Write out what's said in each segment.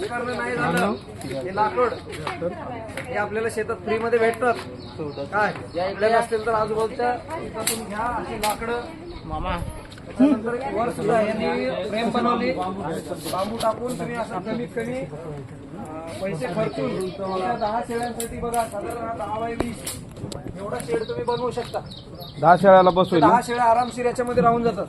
खर्च करणं नाही झालं हे लाकूड. हे आपल्याला शेतात फ्री मध्ये भेटतात. काय? आपल्याला असतील तर आजूबाजूच्या शेतातून घ्या अशी लाकडं. मामा. त्याच्यानंतर वर सुद्धा यांनी फ्रेम बनवली. बांबू टाकून तुम्ही असं कमीत कमी पैसे खर्चून त्या दहा शेळ्यांसाठी बघा साधारण दहा बाय वीस. एवढा शेड तुम्ही बनवू शकता. दहा शेळ्याला बसवली दहा शेळ्या आरामशीर याच्यामध्ये राहून जातात.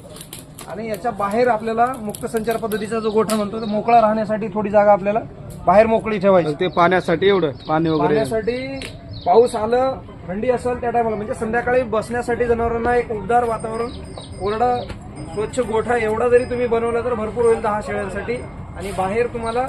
आणि याच्या बाहेर आपल्याला मुक्त संचार पद्धतीचा जो गोठा म्हणतो तो मोकळा राहण्यासाठी थोडी जागा आपल्याला बाहेर मोकळी ठेवायची. ते पाण्यासाठी एवढं पाणी वगैरे. पाण्यासाठी पाऊस आलं थंडी असेल त्या टायमाला म्हणजे संध्याकाळी बसण्यासाठी जनावरांना एक उबदार वातावरण कोरडा स्वच्छ गोठा एवढा जरी तुम्ही बनवला तर भरपूर होईल दहा शेळ्यांसाठी. आणि बाहेर तुम्हाला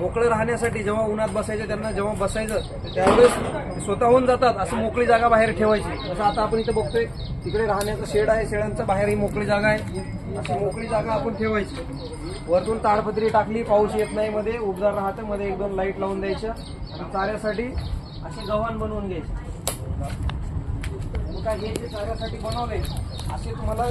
मोकळं राहण्यासाठी जेव्हा उन्हात बसायचं त्यांना जेव्हा बसायचं त्यावेळेस स्वतःहून जातात असं मोकळी जागा बाहेर ठेवायची. जसं आता आपण इथं बघतोय तिकडे राहण्याचं शेड आहे शेळ्यांचं बाहेर ही मोकळी जागा आहे. अशी मोकळी जागा आपण ठेवायची. वरतून ताडपत्री टाकली पाऊस येत नाही मध्ये उबदार राहतं मध्ये एक दोन लाइट लावून द्यायच्या आणि चाऱ्यासाठी असे गव्हाण बनवून घ्यायचे. काय हे जे चाऱ्यासाठी बनवले. असे तुम्हाला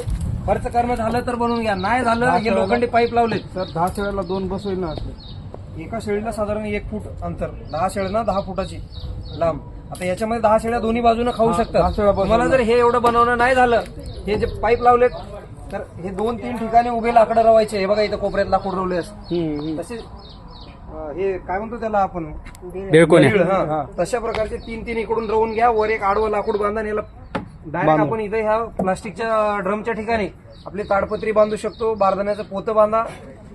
खर्च करणं झालं तर बनवून घ्या. नाही झालं हे लोखंडी पाईप लावले सर दहा शेळ्याला दोन बसवली ना असले एका शेळीला साधारण एक फूट अंतर दहा शेळ्यांना दहा फुटाची लांब. आता याच्यामध्ये दहा शेळ्या दोन्ही बाजूने खाऊ दहा शकतात. तुम्हाला जर हे एवढं बनवणं नाही झालं हे जे पाईप लावलेत तर हे दोन तीन ठिकाणी उभे लाकडं रवायचे. हे बघा इथं कोपऱ्यात लाकूड रवले असते तसे हे काय म्हणतो त्याला आपण? हा. तशा प्रकारचे तीन तीन इकडून रवून घ्या. वर एक आडवं लाकूड बांधा आणि याला डायरेक्ट आपण इथे ह्या प्लास्टिकच्या ड्रमच्या ठिकाणी आपली ताडपत्री बांधू शकतो. बारदाण्याचं पोतं बांधा.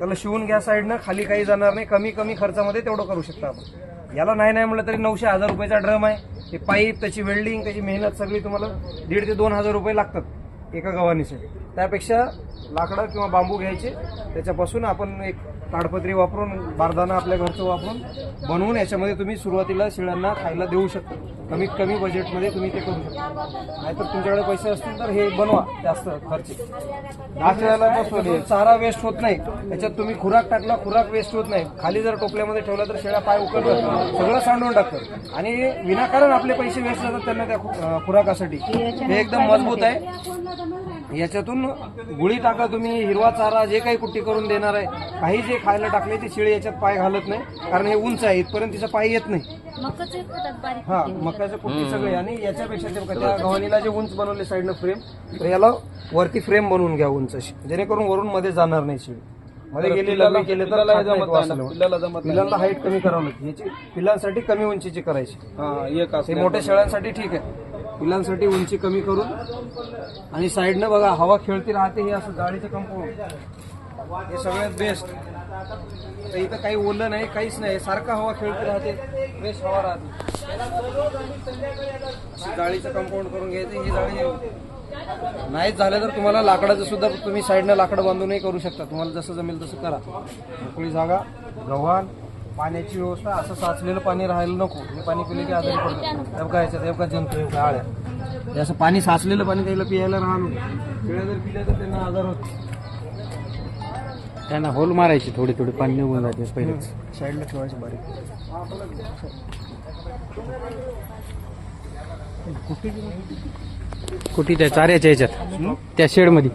त्याला शिवून घ्या साईडनं खाली काही जाणार नाही. कमी कमी खर्चामध्ये तेवढं करू शकता आपण. याला नाही नाही म्हटलं तरी नऊशे हजार रुपयाचा ड्रम आहे. ते पाईप त्याची वेल्डिंग त्याची मेहनत सगळी तुम्हाला दीड ते दोन हजार रुपये लागतात. एका गव्हाणीसाठी त्यापेक्षा लाकडं किंवा बांबू घ्यायचे त्याच्यापासून आपण एक ताडपत्री वापरून बारदाना आपल्या घरचं वापरून बनवून याच्यामध्ये तुम्ही सुरुवातीला शेळ्यांना खायला देऊ शकता. कमीत कमी बजेटमध्ये तुम्ही ते करू शकता. नाहीतर तुमच्याकडे पैसे असतील तर हे बनवा जास्त खर्च दहा शेळ्याला चारा वेस्ट होत नाही. त्याच्यात तुम्ही खुराक टाकला खुराक वेस्ट होत नाही. खाली जर टोपल्यामध्ये ठेवला तर शेळ्या पाय उकडतात सगळं सांडून टाकतात. आणि विनाकारण आपले पैसे वेस्ट जातात त्यांना त्या खुराकासाठी. हे एकदम मजबूत आहे. याच्यातून गुळी टाका तुम्ही हिरवा चारा जे काही कुट्टी करून देणार आहे काही जे खायला टाकले ते शेळी याच्यात पाय घालत नाही कारण हे उंच आहे इथपर्यंत तिचा पाय येत नाही. हा मकाचं कुट्टी सगळे आणि याच्यापेक्षा ते बघा, त्या गव्हाणीला जे उंच बनवले साईडनं फ्रेम तर याला वरती फ्रेम बनवून घ्या उंच अशी. जेणेकरून वरून मध्ये जाणार नाही शेळी. मध्ये गेली लग्न केले तर पिल्लाला खात वासाला. जमत. पिल्लांना हाईट कमी करावं लागते. याची पिल्लांसाठी कमी उंचीची करायची. हा एक मोठ्या शेळ्यांसाठी ठीक आहे. पिलांसाठी उंची कमी करून आणि साईडनं बघा हवा खेळती राहते हे असं जाळीचं कंपाऊंड हे सगळ्यात बेस्ट तर इथं काही ओलं नाही काहीच नाही. सारखं हवा खेळती राहते. बेस्ट हवा राहते. जाळीचं कंपाऊंड करून घ्यायचं ही जाळी नाहीच झालं तर तुम्हाला लाकडाचं सुद्धा तुम्ही साईडनं लाकडं बांधूनही करू शकता. तुम्हाला जसं जमेल तसं करा. मोकळी जागा गव्हाण पाण्याची व्यवस्था असं साचलेलं पाणी राहायला नको. हे पाणी पिले की आजारी तेव्हा काय याच्यात तेव्हा जंतू तेव्हा आळ्या हे असं पाणी साचलेलं पाणी त्याला पियायला राहणं पिळ्या जर पिल्या तर त्यांना आजार होतो त्यांना होल मारायची थोडी थोडी पाणी निघून जाते पहिलेच साईडला ठेवायचे बारीक. कुठे त्या चाऱ्याच्या ह्याच्यात त्या शेडमध्ये.